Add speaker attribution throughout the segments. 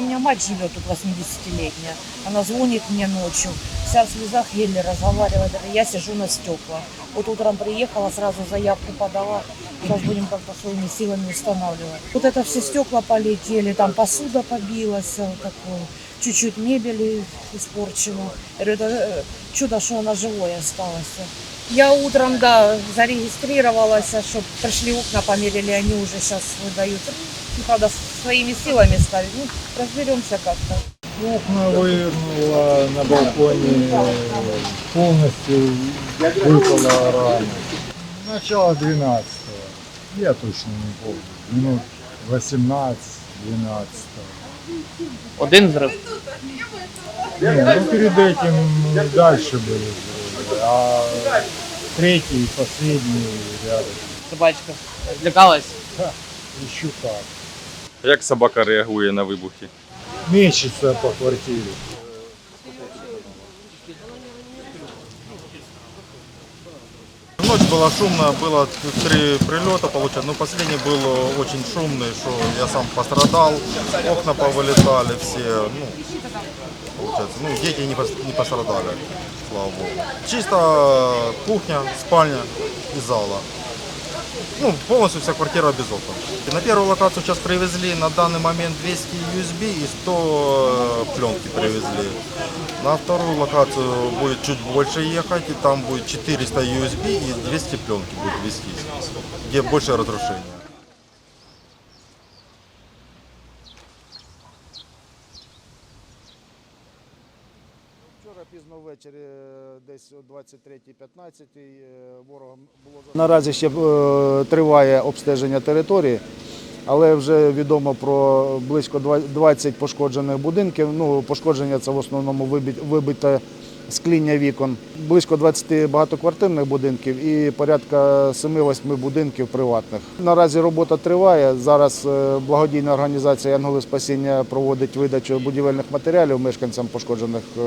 Speaker 1: у меня мать живет тут 80-летняя. Она звонит мне ночью, вся в слезах еле разговаривает. Я сижу на стекла. Вот утром приехала, сразу заявку подала. Сейчас будем как-то своими силами устанавливать. Вот это все стекла полетели, там посуда побилась, вот такое. Чуть-чуть мебели испорчено. Это э, чудо, что она живой осталась. Я утром, да, зарегистрировалась, чтобы пришли окна, померили, они уже сейчас выдают. Ну, правда, своими силами ставить. Ну, разберемся как-то.
Speaker 2: Окна вывернула на балконе, полностью выпала рама. Начало 12 Я точно не помню. Минут 18-12.
Speaker 3: Один зрив.
Speaker 2: Не, ну перед этим дальше были взрывы, а третий, последний рядом.
Speaker 3: Собачка злякалась.
Speaker 2: Еще как.
Speaker 4: Як собака реагує на вибухи?
Speaker 2: Мечется по квартире.
Speaker 5: Ночь была шумная, было три прилета, получается. Ну, последний был очень шумный, что я сам пострадал, окна повылетали все, ну, получается. Ну, дети не, пос- не пострадали, слава богу. Чисто кухня, спальня и зала. Ну, полностью вся квартира без окон. На первую локацию сейчас привезли на данный момент 200 USB и 100 пленки привезли. На вторую локацию будет чуть больше ехать, и там будет 400 USB и 200 пленки будет везти, где больше разрушения.
Speaker 6: Вчора пізно ввечері, е, десь о 23.15 е, ворогом було
Speaker 7: Наразі ще е, триває обстеження території, але вже відомо про близько два- 20 пошкоджених будинків. Ну, пошкодження це в основному вибите скління вікон, близько 20 багатоквартирних будинків і порядка 7-8 будинків приватних. Наразі робота триває. Зараз е, благодійна організація Янголи Спасіння проводить видачу будівельних матеріалів мешканцям пошкоджених е,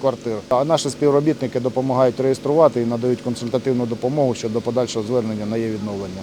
Speaker 7: квартир. А наші співробітники допомагають реєструвати і надають консультативну допомогу щодо подальшого звернення на її відновлення.